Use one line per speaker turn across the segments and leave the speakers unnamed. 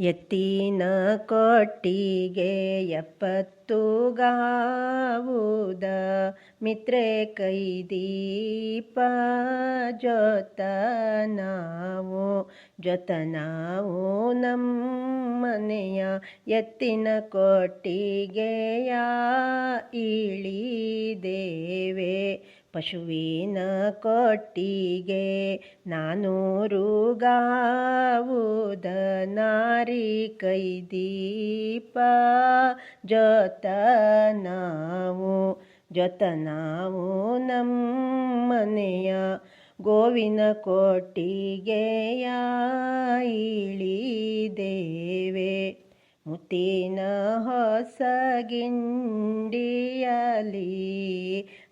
ಎತ್ತಿನ ಕೊಟ್ಟಿಗೆ ಎಪ್ಪತ್ತು ಗಾವುದ ಮಿತ್ರೆ ಕೈದೀಪ ಜೊತ ನಾವು ಜೊತ ನಾವು ನಮ್ಮನೆಯ ಎತ್ತಿನ ಕೊಟ್ಟಿಗೆಯ ಇಳಿದೇವೆ. ಪಶುವಿನ ಕೊಟ್ಟಿಗೆ ನಾನು ಗಾವುದ ನಾರಿ ಕೈದೀಪ ಜೊತ ನಾವು ಜೊತ ನಾವು ನಮ್ಮನೆಯ ಗೋವಿನ ಕೊಟ್ಟಿಗೆಯ ಇಳಿದೇವೆ ಮುತ್ತಿನ ಹೊಸಗಿಂಡಿಯಲಿ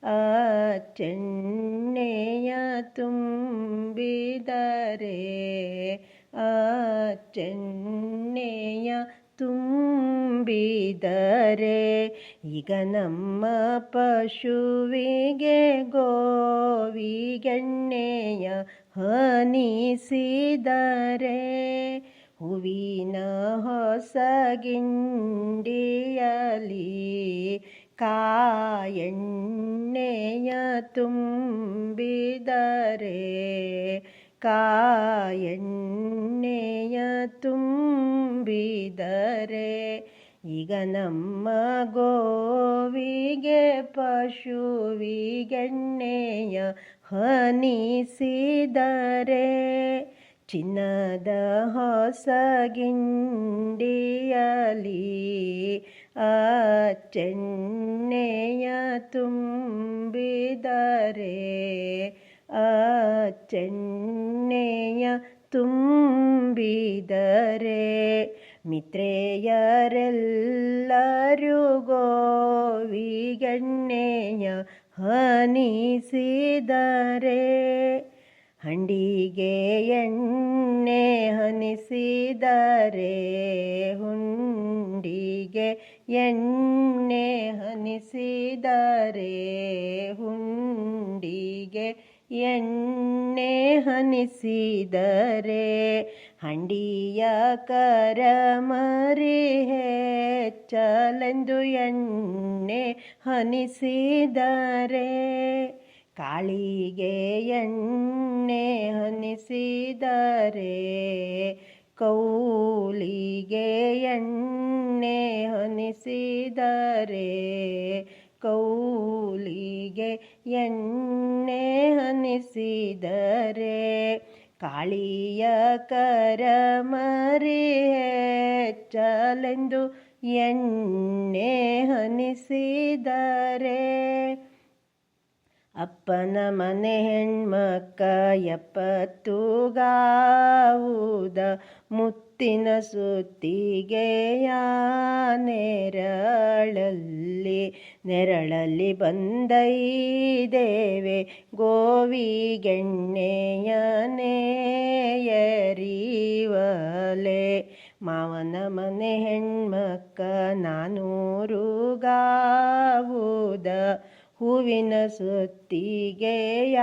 ಆ ಚೆಣ್ಣೆಯ ತುಂಬಿದರೆ ಆ ಚೆನ್ನೆಯ ತುಂಬಿದರೆ ಈಗ ನಮ್ಮ ಪಶುವಿಗೆ ಗೋವಿಗೆಣ್ಣೆಯ ಹನಿಸಿದರೆ ಹೂವಿನ ಹೊಸಗಿಂಡಿಯಲಿ ಕಾಯಣ್ಣೆಯ ತುಂಬಿದರೆ ಕಾಯಣ್ಣೆಯ ತುಂಬಿದರೆ ಈಗ ನಮ್ಮ ಗೋವಿಗೆ ಪಶುವಿಗೆಣ್ಣೆಯ ಹನಿಸಿದರೆ ಚಿನ್ನದ ಹೊಸಗಿಂಡಿಯಲಿ ಆ ತುಂಬಿದರೆ ಆ ತುಂಬಿದರೆ ಮಿತ್ರೆಯರೆಲ್ಲರೂ ಗೋವಿಗೆಣ್ಣೆಯ ಹನಿಸಿದರೆ ಹಂಡಿಗೆ ಎಣ್ಣೆ ಹನಿಸಿದರೆ ಎಣ್ಣೆ ಹನಿಸಿದರೆ ಹುಂಡಿಗೆ, ಎಣ್ಣೆ ಹನಿಸಿದರೆ ಹಂಡಿಯ ಕರ ಮರಿ ಹೆಚ್ಚಲೆಂದು ಎಣ್ಣೆ ಹನಿಸಿದರೆ ಕಾಳಿಗೆ ಎಣ್ಣೆ ಹನಿಸಿದರೆ, ಕೌಲಿಗೆ ಎಣ್ಣೆ ಹನಿಸಿದರೆ ಕೌಲಿಗೆ ಎಣ್ಣೆ ಹನಿಸಿದರೆ ಕಾಳಿಯ ಕರ ಮರಿ ಹೆಚ್ಚಲೆಂದು ಎಣ್ಣೆ ಹನಿಸಿದರೆ ಅಪ್ಪನ ಮನೆ ಹೆಣ್ಮಕ್ಕ ಎಪ್ಪತ್ತು ಗಾವುದ ಮುತ್ತಿನ ಸುತ್ತಿಗೆಯ ನೆರಳಲ್ಲಿ ನೆರಳಲ್ಲಿ ಬಂದೈದೇವೆ ಗೋವಿಗೆಣ್ಣೆಯ ನೇಯರಿವಲೆ. ಮಾವನ ಮನೆ ಹೆಣ್ಮಕ್ಕ ನಾನೂರು ಗಾವುದ ಹೂವಿನ ಸುತ್ತಿಗೆಯ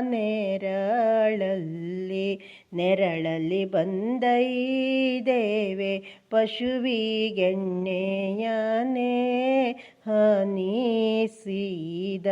ನೆರಳಲ್ಲಿ ನೆರಳಲ್ಲಿ ಬಂದೈದೇವೆ. ಪಶುವಿಗೆಣ್ಣೆಯನೇ ಹನಿಸಿದ